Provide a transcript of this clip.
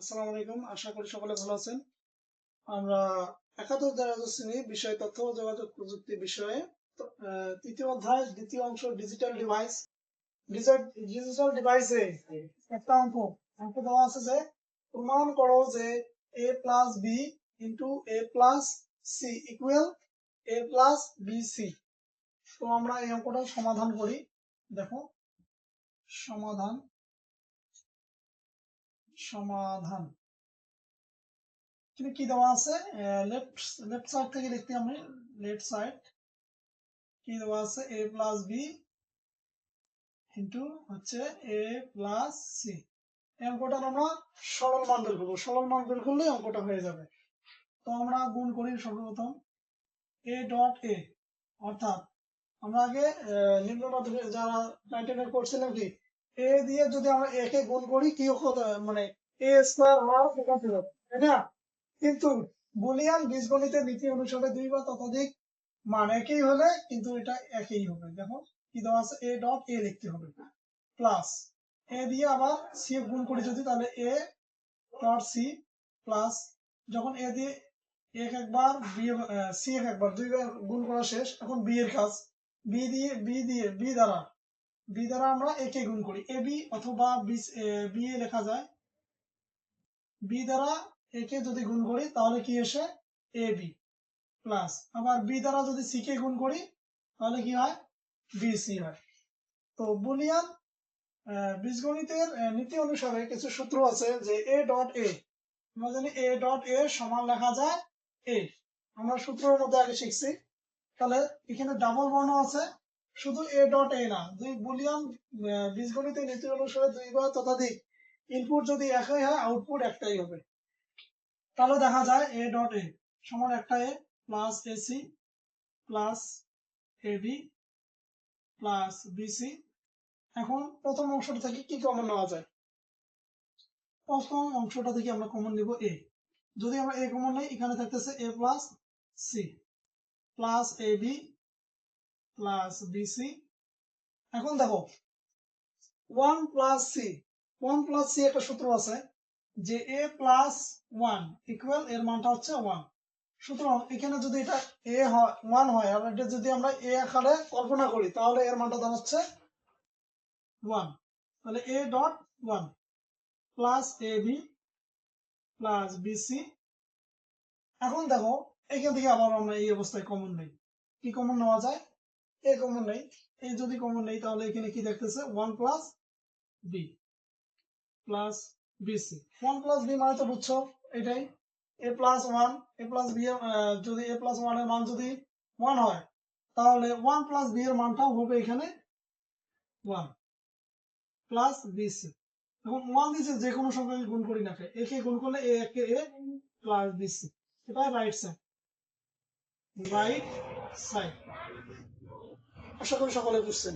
আসসালামু আলাইকুম, আশা করি সকলে ভালো আছেন। আমরা একাদশ শ্রেণি বিষয়, তথ্য ও যোগাযোগ প্রযুক্তি বিষয়ে তৃতীয় অধ্যায়, দ্বিতীয় অংশ ডিজিটাল ডিভাইস ডিজিটাল ডিভাইসে একটা দেওয়া আছে যে, প্রমাণ করো যে A plus B into A plus C equal A plus B C তো আমরা এই অঙ্কটা সমাধান করি। দেখো, সমাধান সমাধান। কি দেওয়া আছে? লেফট লেফট সাইড থেকে লিখতে আমি লেফট সাইড কি দেওয়া আছে? এ প্লাস বি ইন্টু হচ্ছে এ প্লাস সি অঙ্কটা আমরা সরল মান বের করব। সরল মান বের করলে অঙ্কটা হয়ে যাবে। তো আমরা গুণ করি সর্বপ্রথম এ ডট এ অর্থাৎ আমরা আগে আহ, নিম্ন মাধ্যমিক যারা নাইনটিনের করছিলাম কি? এ দিয়ে যদি আমরা এ কে গুণ করি, কি মানে এ স্কোয়ার হওয়ার সেখান ছিল তাই না? কিন্তু বুলিয়ান বীজগণিতের নীতি অনুসারে দুই বা ততোধিক মান একই হলে? কিন্তু এটা একই হবে। দেখো, কি দেওয়া আছে? এ ডট এ লিখতে হবে। প্লাস এ দিয়ে আবার সি গুণ করি যদি, তাহলে এ ডট সি প্লাস যখন এ দিয়ে এক একবার বি সি এক একবার, দুইবার গুণ করা শেষ, এখন বি এর কাজ। বি দিয়ে বি দিয়ে বি দ্বারা বি দ্বারা আমরা এ কে গুণ করি। এ বি অথবা বি এ লেখা যায়। বি দ্বারা এ কে যদি গুণ করি, তাহলে কি আসে? এ বি প্লাস আবার বি দ্বারা যদি সি কে গুণ করি, তাহলে কি হয়? বি সি হয়। তো বুলিয়ান বীজগণিতের নীতি অনুসারে কিছু সূত্র আছে যে এ ডট এ আমরা জানি এ ডট এ সমান লেখা যায় এ আমরা সূত্রের মধ্যে আগে শিখছি। তাহলে এখানে ডাবল বর্ণ আছে। শুধু এ ডট এ না দুই বুলিয়ান আহ, বীজগণিতের নীতি অনুসারে দুই বা ততোধিক ইনপুট যদি একই হয় আউটপুট একটাই হবে। তাহলে দেখা যায় এ ডট এ সমান একটা A plus AC plus AB plus BC এখন প্রথম অংশটা থেকে কি কমন নেওয়া যায়? প্রথম অংশটা থেকে আমরা কমন নিব এ যদি আমরা এ কমন নেই এখানে থাকতেছে A plus C plus A B plus BC এখন দেখো one plus C one plus C একটা সূত্র আছে যে এ প্লাস ওয়ান ইকুয়াল এর মানটা হচ্ছে ওয়ান সুতরাং এখানে যদি এটা এ হয় ওয়ান হয়, আর এটা যদি আমরা এ আকারে কল্পনা করি, তাহলে এর মানটা দাঁড়াচ্ছে ওয়ান তাহলে A dot one plus A B plus BC এখন দেখো, এখান থেকে আবার আমরা এই অবস্থায় কমন নেই। কি কমন নেওয়া যায়? এ কমন নেই এই যদি কমন নেই, তাহলে এখানে কি দেখতেছে? One plus B plus BC one plus B মানে তো বুঝছ এটাই। A plus one A plus B যদি এ প্লাস ওয়ানের মান যদি ওয়ান হয়, তাহলে ওয়ান প্লাস বি এর মানটাও হবে এখানে ওয়ান প্লাস বিসি এখন ওয়ান দিছে যে কোনো সংখ্যা গুণ করি না একে গুণ করলে এ একে এ প্লাস বিসি এটা রাইট সাইড রাইট সাইড আশা করি সকলে বুঝছেন।